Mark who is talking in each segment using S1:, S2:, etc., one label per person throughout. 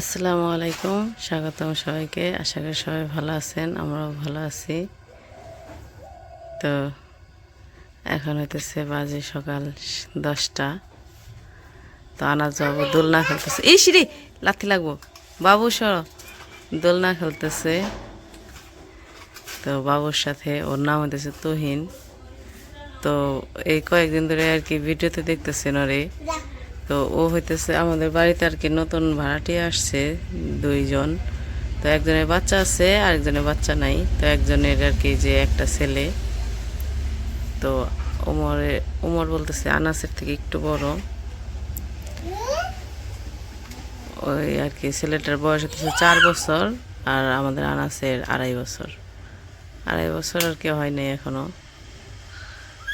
S1: আসসালামু আলাইকুম, স্বাগতম সবাইকে। আশা করি সবাই ভালো আছেন, আমরাও ভালো আছি। তো, এখন হইতেছে বাজে সকাল দশটা। তো আনাজ বাবু দোলনা খেলতেছে। এই সিঁড়ি, লাথি লাগবো। বাবু, সর। দোলনা খেলতেছে। তো বাবুর সাথে ওর নাম হইতেছে তুহিন। তো এই কয়েকদিন ধরে আর কি ভিডিওতে দেখতেছেন ওরে। তো ও হইতেছে আমাদের বাড়িতে আর কি নতুন ভাড়াটিয়া আসছে দুইজন। তো একজনের বাচ্চা আছে, আরেকজনের বাচ্চা নাই। তো একজনের আর কি যে একটা ছেলে। তো ওমরে, ওমর বলতেছে আনাসের থেকে একটু বড়। ওই আর কি ছেলেটার বয়স হচ্ছে চার বছর আর আমাদের আনাসের আড়াই বছর। আড়াই বছর আর কি হয় নাই এখনও।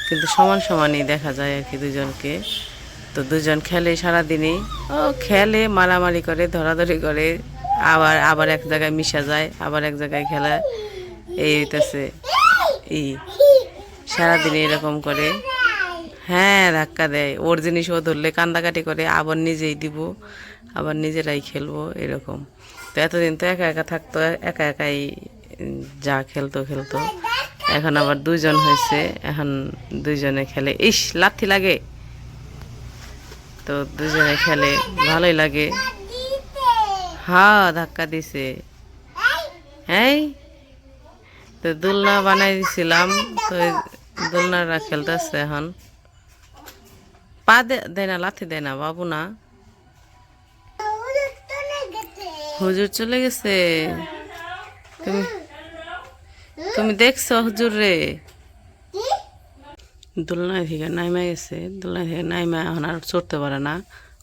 S1: কিন্তু সমান সমানই দেখা যায় আর কি দুজনকে তো দুজন খেলে সারাদিনই। ও খেলে, মারামারি করে, ধরাধরি করে, আবার আবার এক জায়গায় মিশা যায়, আবার এক জায়গায় খেলা। এই হইতেছে। ই সারাদিন এরকম করে। হ্যাঁ ধাক্কা দেয়। ওর জিনিস ও ধরলে কান্দাকাটি করে, আবার নিজেই দিব, আবার নিজেরাই খেলব, এরকম। তো এতদিন তো একা একা থাকতো, একা একাই যা খেলতো খেলতো। এখন আবার দুজন হয়েছে এখন দুইজনে খেলে। ইস, লাথি লাগে। তো দুজনে খেলে, ভালোই লাগে। হা, ধাক্কা দিছে। হ্যাঁ তো দোলনা বানাই দিছিলাম, তো এই দোলনাটা খেলতেছে এখন। পা দেয় না, লাথি দেয় না, বাবু না। হুজুর চলে গেছে। তুমি তুমি দেখছ হুজুর রে। দোলনা থেকে নাইমা গেছে দোলনা থেকে নাইমা এখন আর চড়তে পারে না।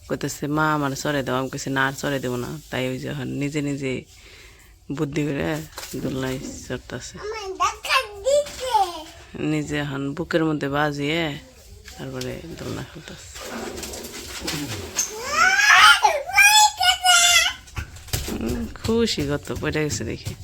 S1: কইতেছে, মা, আমার চড়ে দাও। আমি কইছি, না, আর চড়ে দেবো না। তাই ওই যে এখন নিজে নিজে বুদ্ধি করে দোলনায় চড়তেছে। নিজে এখন বুকের মধ্যে বাজিয়ে তারপরে দোলনা খেলতেছে। খুশি কত, পড়ে গেছে দেখি।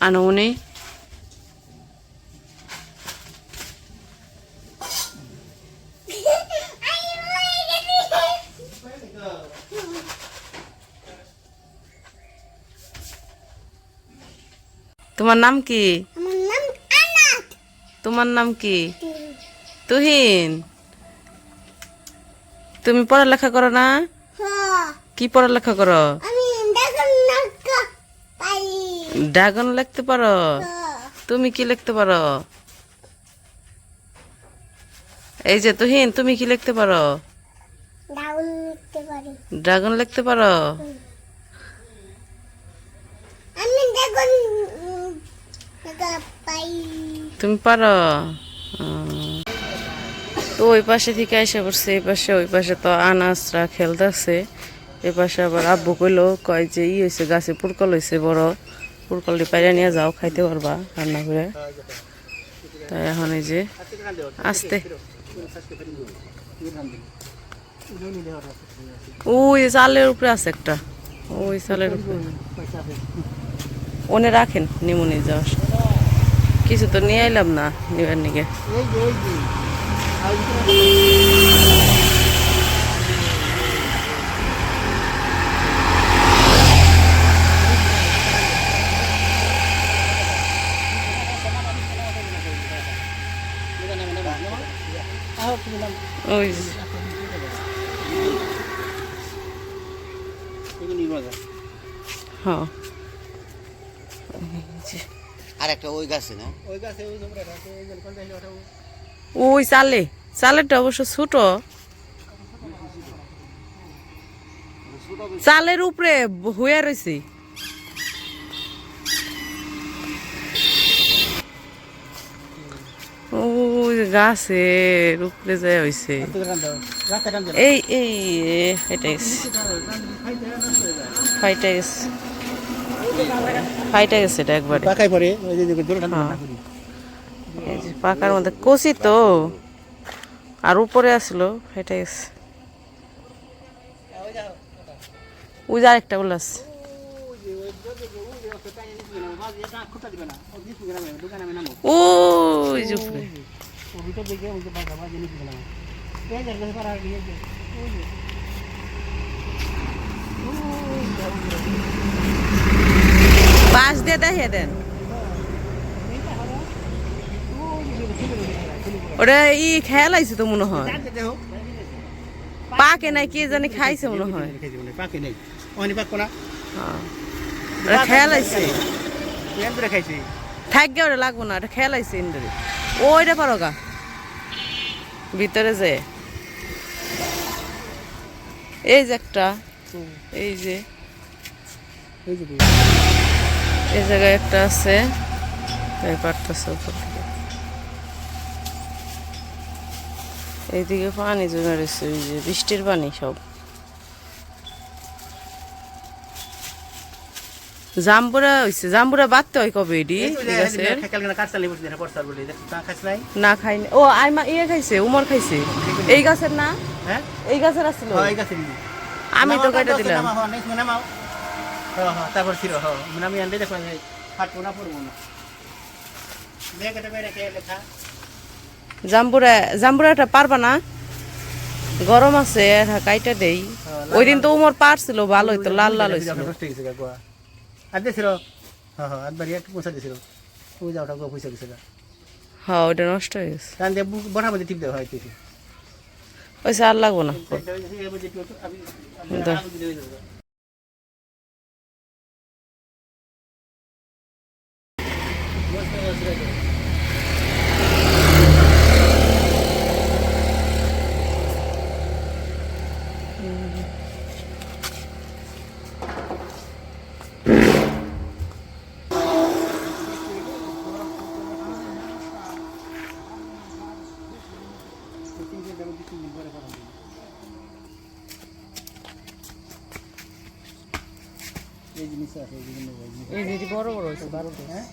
S1: আনো তোমার নাম কি? তোমার নাম কি? তুহিন। তুমি পড়ালেখা করো না? কি পড়ালেখা করো? ড্রাগন লিখতে পারো? তুমি কি লিখতে পারো? এই যে তুহিন তুমি কি লিখতে পারো? ড্রাগন লিখতে পারো? তুমি পারো? তো ওই পাশে থেকে এসে পড়ছে এই পাশে ওই পাশে তো আনাসরা খেলতেছে। এই পাশে আবার আব্বু কইলো কয় যে ই হয়েছে গাছে পুরকল হয়েছে বড়। পুরকলটি পাইরে নিয়ে যাও, খাইতে পারবা রান্না করে। তাই এখন এই যে আসতে। ওই চালের উপরে আছে একটা। ওই চালের উপরে। ওনে রাখেন নিমুনি যাওয়ার। কিছু তো নিয়ে আইলাম না, নিবার নিকে ওই। হ্যাঁ
S2: আর একটা ওই গাছে না
S1: ওই চালে, চালেরটা অবশ্য ছোট চালের উপরে হয়ে রয়েছে ওই যে গাছের উপরে যায় হয়েছে এই এই এটা ফাইটা গেছে ফাইটা গেছে এটা একবারে হ্যাঁ। পাকার মধ্যে কচি তো আর উপরে আসলো ফেটে গেছে ওই যে আরেকটা উল্লাস ওই যে উপরে পাশ দিয়ে দেখিয়ে দেন ওটা ই খেয়াল আইছে তো মনে হয় পাকে নাই কে জানি খাইছে মনে হয়
S3: পাকে নেই অনি পাক কোনা
S1: হ্যাঁ। ওটা খেয়াল আইছে
S3: এন করে খাইছি
S1: থাকবে ওটা লাগবো না ওটা খেয়াল আইছে ইন্দ্রে ওইটা পারো গা। ভিতরে যে। এই যে একটা। এই যে।
S3: এই
S1: জায়গায় একটা আছে। পারতেছে এইদিকে পানি জমে রয়েছে ওই যে বৃষ্টির পানি সব। জাম্বুরা হইছে জাম্বুরা বাদতে হয় কবে এডি
S3: না
S1: খাইনি ও আইমা ইয়ে খাইছে উমর খাইছে। এই গাছের না?
S3: হ্যাঁ?
S1: এই গাছের আসছিল?
S3: হয়
S1: আমি তো কেটে দিলাম?
S3: হয় হ্যাঁ হ্যাঁ তারপর ছিল হ্যাঁ। আমি দেখো না পড়ব না। এটা বেড়ে
S1: জাম্বুরা জাম্বুরাটা পারবা না? গরম আছে কাইটা দেই। ওই দিন তো উমর পারছিল ভালো হইতো লাল লাল হয়েছিল
S3: নষ্ট হয়ে গেছে কাকুয়া আর দিয়েছিল হ্যাঁ হ্যাঁ একবার একটু পয়সা দিয়েছিল ওই যাওটা পয়সা দিয়েছিল
S1: হ্যাঁ ওটা নষ্ট হয়ে গেছে।
S3: কারণ দিয়ে বড়া মধ্যে টিপ দেওয়া হয় তুই
S1: পয়সা আর লাগবো না। Thank
S3: এই
S1: এই যে বড় বড় হয়েছে বারো
S3: হ্যাঁ?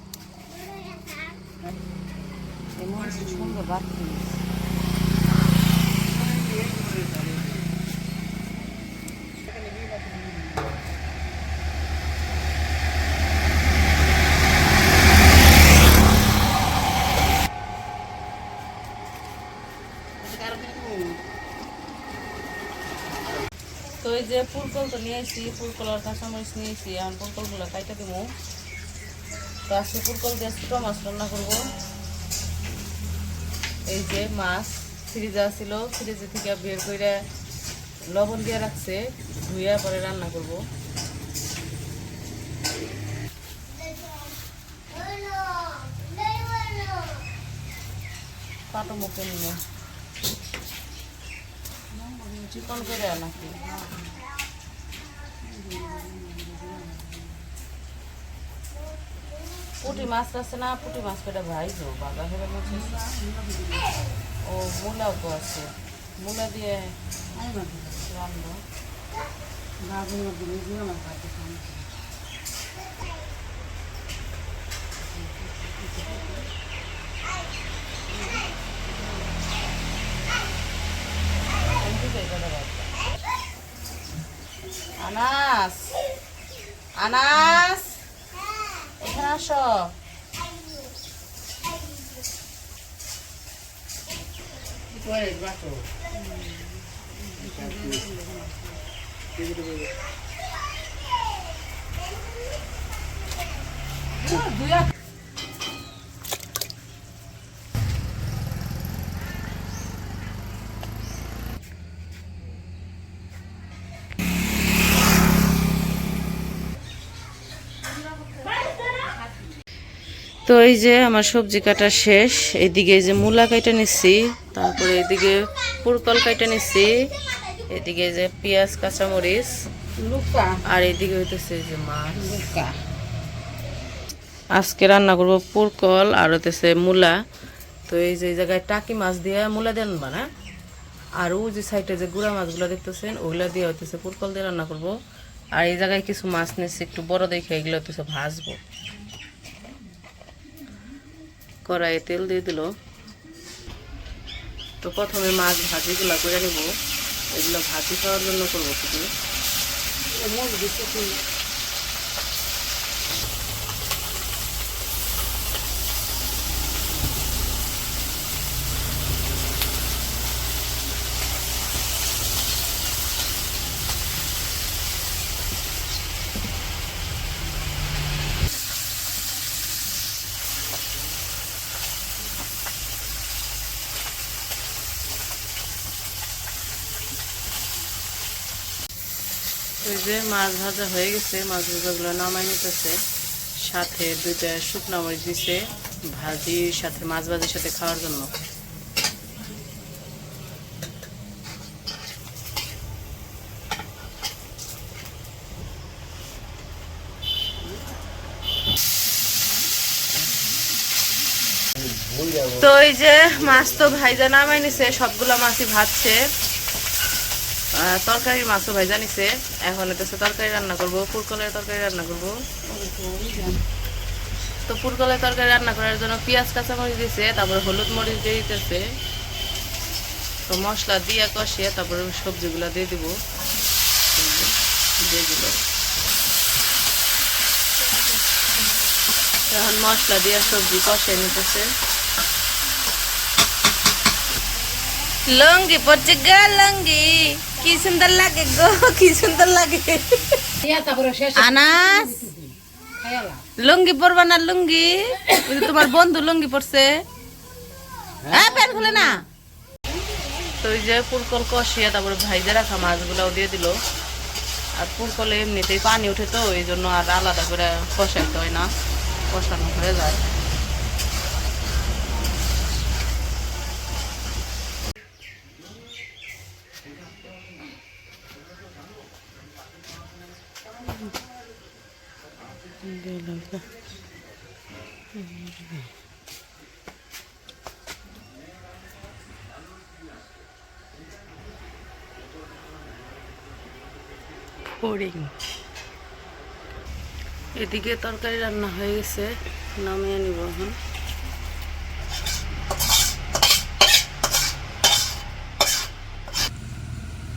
S1: সুন্দর বাড়তি এই যে ফুলকল তো নিয়ে আসছি ফুলকল আর কাঁচামরিচ নিয়ে আসছি এখন ফুলকলগুলো কাইটা দিব তো আজকে ফুলকল দিয়ে ছোটো মাছ রান্না করব। এই যে মাছ, ফ্রিজে ছিল ফ্রিজে থেকে বের করে লবণ দিয়ে রাখছে, ধুইয়া পরে রান্না করব। পাটো মুখে নিয়ে চিকন করে নাকি? পুটি মাছ আছে না, পুটি মাছ পেটা ভাইজো বাবা ফেলে বলছে ও, মূলাও তো আছে। মূলা দিয়ে রান্না আনাস। আনাস। এখানে আসো। তো এই যে আমার সবজি কাটা শেষ এইদিকে এই যে মূলা কাইটা নিচ্ছি তারপরে এদিকে পুরকল কাইটা নিচ্ছি এদিকে যে পেঁয়াজ কাঁচামরিচ আর এদিকে হইতেছে যে মাছ। আজকে রান্না করব পুরকল আর হইতেছে মূলা। তো এই যে জায়গায় টাকি মাছ দিয়ে মূলা দেন না? আর ও যে সাইডে যে গুড়া মাছগুলো দেখতেছেন ওগুলা দিয়ে হইতেছে পুরকল দিয়ে রান্না করব। আর এই জায়গায় কিছু মাছ নিচ্ছে একটু বড় দেখে এগুলো কিছু ভাজবো। কড়াইয়ে তেল দিয়ে দিল। তো প্রথমে মাছ ভাজিগুলো করে নেব। এগুলো ভাজি খাওয়ার জন্য করব শুধু যে মাছ ভাজা হয়ে গেছে মাছ ভাজাগুলো নামাই নিতেছে। সাথে দুইটা শুকনা মরিচ দিছে ভাজির সাথে মাছ ভাজির সাথে খাওয়ার জন্য। তো এই যে মাছ তো ভাইজা নামাই নিছে, সবগুলো মাছই ভাজছে। তরকারি মাছও ভাই নিছে এখন হইতেছে তরকারি রান্না করব পুরকলের তরকারি রান্না করব। তো পুরকলের তরকারি রান্না করার জন্য পেঁয়াজ, কাঁচামরিচ দিছে, তারপরে হলুদ মরিচ দিয়ে দিতেছে। তো মশলা দিয়ে কষিয়ে তারপরে সবজিগুলো দিয়ে দিব। দিয়ে এখন মশলা দিয়ে সবজি কষিয়ে নিতেছে। লঙ্গি পড়ছে গা, লঙ্গি। কি সুন্দর লাগে গো, কি সুন্দর লাগে। আনাস, লুঙ্গি পরবা না লুঙ্গি? তোমার বন্ধু লুঙ্গি পরছে। হ্যাঁ প্যান্ট খুলে না। তো ওই যে পুরকল কষিয়ে তারপরে ভাইজে রাখা মাছগুলাও দিয়ে দিল। আর পুরকলে এমনিতেই পানি উঠে তো এই জন্য আর আলাদা করে কষাইতে হয় না, কষানো হয়ে যায়। ফড়িং এদিকে তরকারি রান্না হয়ে গেছে নামিয়ে নিব এখন।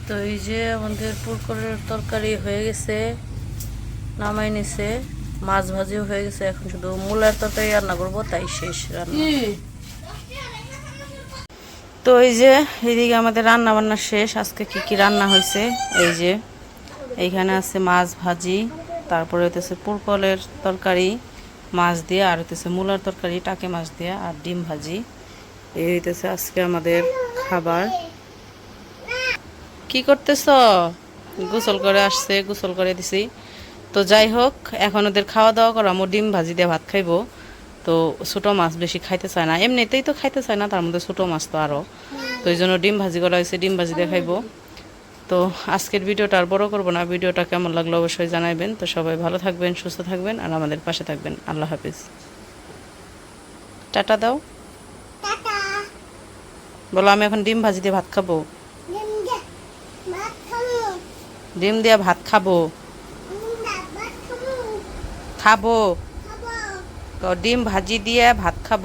S1: তো এই যে আমাদের পুরকলের তরকারি হয়ে গেছে নামাই নিছে মাছ ভাজিও হয়ে গেছে এখন শুধু মূলার তরকারি রান্না করব তাই শেষ রান্না। তো এই যে এদিকে আমাদের রান্না বান্না শেষ আজকে কি কি রান্না হয়েছে? এই যে এইখানে আছে মাছ ভাজি তারপরে হইতেছে পুরকলের তরকারি মাছ দিয়ে আর হইতেছে মূলার তরকারি টাকে মাছ দিয়ে আর ডিম ভাজি। এই হইতেছে আজকে আমাদের খাবার। কি করতেছ? গোসল করে আসছে গোসল করে দিছি। তো যাই হোক এখন ওদের খাওয়া দাওয়া করা আমার ডিম ভাজি দিয়ে ভাত খাইবো। তো ছোটো মাছ বেশি খাইতে চায় না। এমনিতেই তো খাইতে চায় না তার মধ্যে ছোটো মাছ তো আরও। তো এই জন্য ডিম ভাজি করা হয়েছে ডিম ভাজি দিয়ে খাইবো। তো আজকের ভিডিওটা আর বড় করব না। ভিডিওটা কেমন লাগল অবশ্যই জানাবেন তো সবাই ভালো থাকবেন সুস্থ থাকবেন আর আমাদের পাশে থাকবেন। আল্লাহ হাফিজ। টাটা দাও। বলো আমি এখন ডিম ভাজি দিয়ে ভাত খাব। ডিম দিয়ে ভাত খাব। খাব। ডিম ভাজি দিয়ে ভাত খাব।